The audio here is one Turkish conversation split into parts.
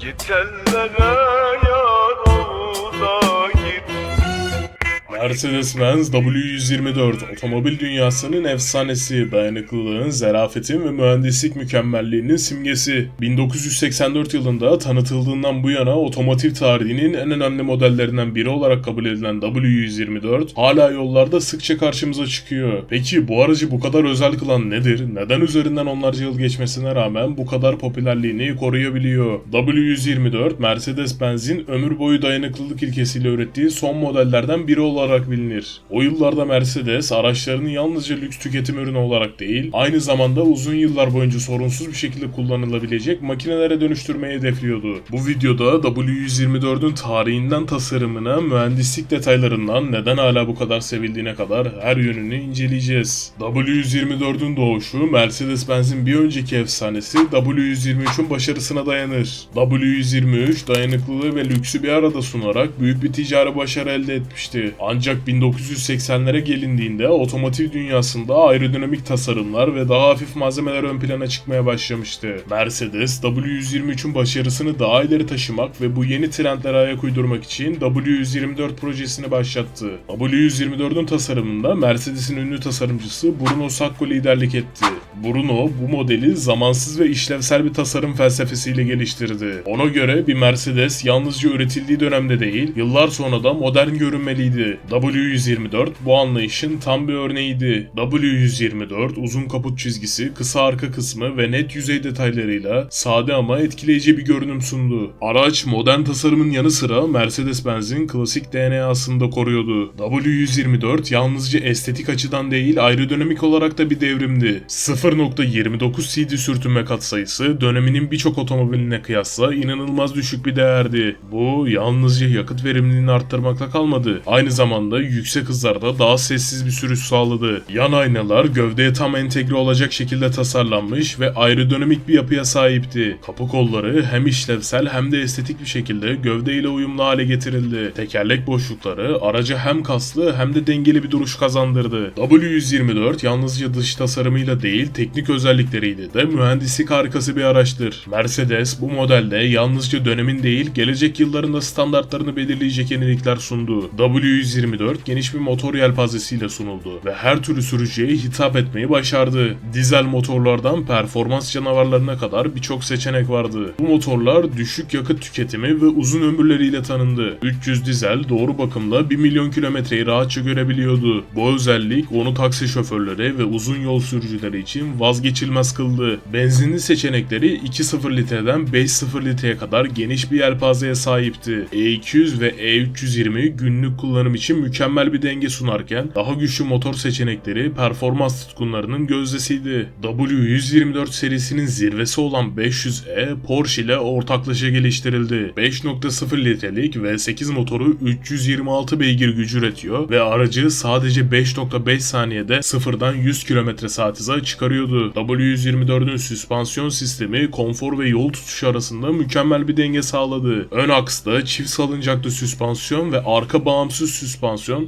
Git Mercedes-Benz W124 otomobil dünyasının efsanesi, dayanıklılığın, zarafetin ve mühendislik mükemmelliğinin simgesi. 1984 yılında tanıtıldığından bu yana otomotiv tarihinin en önemli modellerinden biri olarak kabul edilen W124 hala yollarda sıkça karşımıza çıkıyor. Peki bu aracı bu kadar özel kılan nedir? Neden üzerinden onlarca yıl geçmesine rağmen bu kadar popülerliğini koruyabiliyor? W124 Mercedes-Benz'in ömür boyu dayanıklılık ilkesiyle ürettiği son modellerden biri olarak bilinir. O yıllarda Mercedes araçlarını yalnızca lüks tüketim ürünü olarak değil, aynı zamanda uzun yıllar boyunca sorunsuz bir şekilde kullanılabilecek makinelere dönüştürmeyi hedefliyordu. Bu videoda W124'ün tarihinden tasarımına, mühendislik detaylarından neden hala bu kadar sevildiğine kadar her yönünü inceleyeceğiz. W124'ün doğuşu Mercedes-Benz'in bir önceki efsanesi W123'ün başarısına dayanır. W123 dayanıklılığı ve lüksü bir arada sunarak büyük bir ticari başarı elde etmişti. Ancak 1980'lere gelindiğinde otomotiv dünyasında aerodinamik tasarımlar ve daha hafif malzemeler ön plana çıkmaya başlamıştı. Mercedes W123'ün başarısını daha ileri taşımak ve bu yeni trendlere ayak uydurmak için W124 projesini başlattı. W124'ün tasarımında Mercedes'in ünlü tasarımcısı Bruno Sacco liderlik etti. Bruno bu modeli zamansız ve işlevsel bir tasarım felsefesiyle geliştirdi. Ona göre bir Mercedes yalnızca üretildiği dönemde değil, yıllar sonra da modern görünmeliydi. W124 bu anlayışın tam bir örneğiydi. W124 uzun kaput çizgisi, kısa arka kısmı ve net yüzey detaylarıyla sade ama etkileyici bir görünüm sundu. Araç modern tasarımın yanı sıra Mercedes-Benz'in klasik DNA'sını da koruyordu. W124 yalnızca estetik açıdan değil aerodinamik olarak da bir devrimdi. 0.29 CD sürtünme katsayısı döneminin birçok otomobiline kıyasla inanılmaz düşük bir değerdi. Bu yalnızca yakıt verimliliğini arttırmakla kalmadı. Aynı zamanda yüksek hızlarda daha sessiz bir sürüş sağladı. Yan aynalar gövdeye tam entegre olacak şekilde tasarlanmış ve aerodinamik bir yapıya sahipti. Kapı kolları hem işlevsel hem de estetik bir şekilde gövdeyle uyumlu hale getirildi. Tekerlek boşlukları araca hem kaslı hem de dengeli bir duruş kazandırdı. W124 yalnızca dış tasarımıyla değil teknik özellikleriyle de mühendislik harikası bir araçtır. Mercedes bu modelde yalnızca dönemin değil gelecek yıllarında standartlarını belirleyecek yenilikler sundu. W124 geniş bir motor yelpazesiyle sunuldu ve her türlü sürücüye hitap etmeyi başardı. Dizel motorlardan performans canavarlarına kadar birçok seçenek vardı. Bu motorlar düşük yakıt tüketimi ve uzun ömürleriyle tanındı. 300 dizel doğru bakımla 1 milyon kilometreyi rahatça görebiliyordu. Bu özellik onu taksi şoförleri ve uzun yol sürücüleri için vazgeçilmez kıldı. Benzinli seçenekleri 2.0 litreden 5.0 litreye kadar geniş bir yelpazeye sahipti. E200 ve E320 günlük kullanım için mükemmel bir denge sunarken daha güçlü motor seçenekleri performans tutkunlarının gözdesiydi. W124 serisinin zirvesi olan 500E Porsche ile ortaklaşa geliştirildi. 5.0 litrelik V8 motoru 326 beygir gücü üretiyor ve aracı sadece 5.5 saniyede sıfırdan 100 km saat hıza çıkarıyordu. W124'ün süspansiyon sistemi konfor ve yol tutuşu arasında mükemmel bir denge sağladı. Ön aksta çift salıncaklı süspansiyon ve arka bağımsız süspansiyon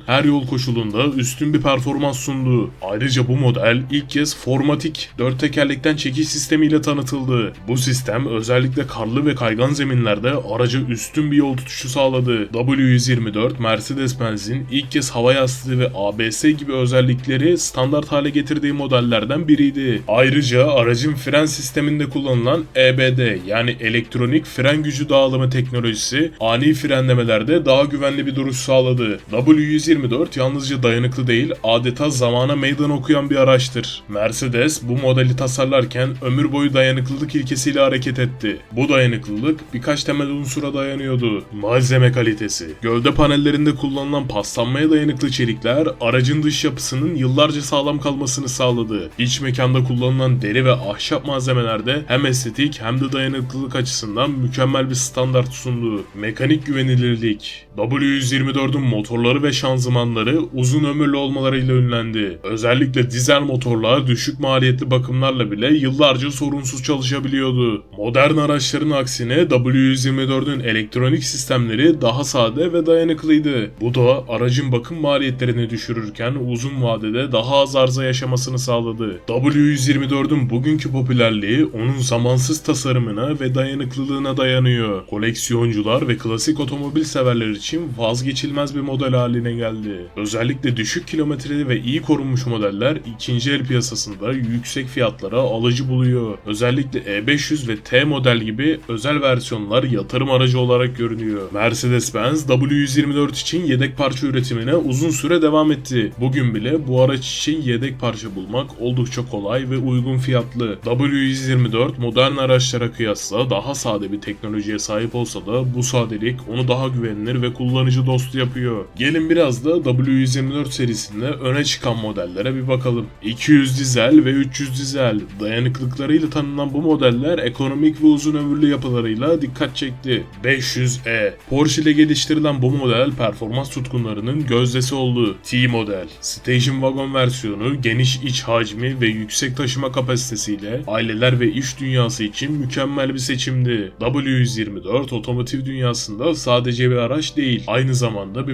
her yol koşulunda üstün bir performans sundu. Ayrıca bu model ilk kez formatik dört tekerlekten çekiş sistemiyle tanıtıldı. Bu sistem özellikle karlı ve kaygan zeminlerde araca üstün bir yol tutuşu sağladı. W124 Mercedes-Benz'in ilk kez hava yastığı ve ABS gibi özellikleri standart hale getirdiği modellerden biriydi. Ayrıca aracın fren sisteminde kullanılan EBD yani elektronik fren gücü dağılımı teknolojisi ani frenlemelerde daha güvenli bir duruş sağladı. W124 yalnızca dayanıklı değil adeta zamana meydan okuyan bir araçtır. Mercedes bu modeli tasarlarken ömür boyu dayanıklılık ilkesiyle hareket etti. Bu dayanıklılık birkaç temel unsura dayanıyordu. Malzeme kalitesi. Gövde panellerinde kullanılan paslanmaya dayanıklı çelikler aracın dış yapısının yıllarca sağlam kalmasını sağladı. İç mekanda kullanılan deri ve ahşap malzemelerde hem estetik hem de dayanıklılık açısından mükemmel bir standart sundu. Mekanik güvenilirlik. W124'ün motorları motorları ve şanzımanları uzun ömürlü olmalarıyla ünlendi. Özellikle dizel motorlar düşük maliyetli bakımlarla bile yıllarca sorunsuz çalışabiliyordu. Modern araçların aksine W124'ün elektronik sistemleri daha sade ve dayanıklıydı. Bu da aracın bakım maliyetlerini düşürürken uzun vadede daha az arıza yaşamasını sağladı. W124'ün bugünkü popülerliği onun zamansız tasarımına ve dayanıklılığına dayanıyor. Koleksiyoncular ve klasik otomobil severler için vazgeçilmez bir model haline geldi. Özellikle düşük kilometreli ve iyi korunmuş modeller ikinci el piyasasında yüksek fiyatlara alıcı buluyor. Özellikle E500 ve T model gibi özel versiyonlar yatırım aracı olarak görünüyor. Mercedes-Benz W124 için yedek parça üretimine uzun süre devam etti. Bugün bile bu araç için yedek parça bulmak oldukça kolay ve uygun fiyatlı. W124 modern araçlara kıyasla daha sade bir teknolojiye sahip olsa da bu sadelik onu daha güvenilir ve kullanıcı dostu yapıyor. Gelin biraz da W124 serisinde öne çıkan modellere bir bakalım. 200 dizel ve 300 dizel dayanıklıklarıyla tanınan bu modeller ekonomik ve uzun ömürlü yapılarıyla dikkat çekti. 500e Porsche ile geliştirilen bu model performans tutkunlarının gözdesi oldu. T model Station Wagon versiyonu geniş iç hacmi ve yüksek taşıma kapasitesiyle aileler ve iş dünyası için mükemmel bir seçimdi. W124 otomotiv dünyasında sadece bir araç değil, aynı zamanda bir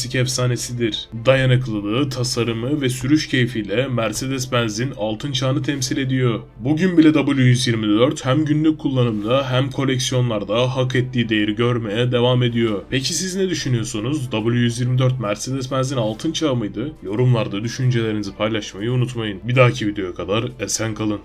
mühendislik efsanesidir. Dayanıklılığı, tasarımı ve sürüş keyfiyle Mercedes-Benz'in altın çağını temsil ediyor. Bugün bile W124 hem günlük kullanımda hem koleksiyonlarda hak ettiği değeri görmeye devam ediyor. Peki siz ne düşünüyorsunuz? W124 Mercedes-Benz'in altın çağı mıydı? Yorumlarda düşüncelerinizi paylaşmayı unutmayın. Bir dahaki videoya kadar esen kalın.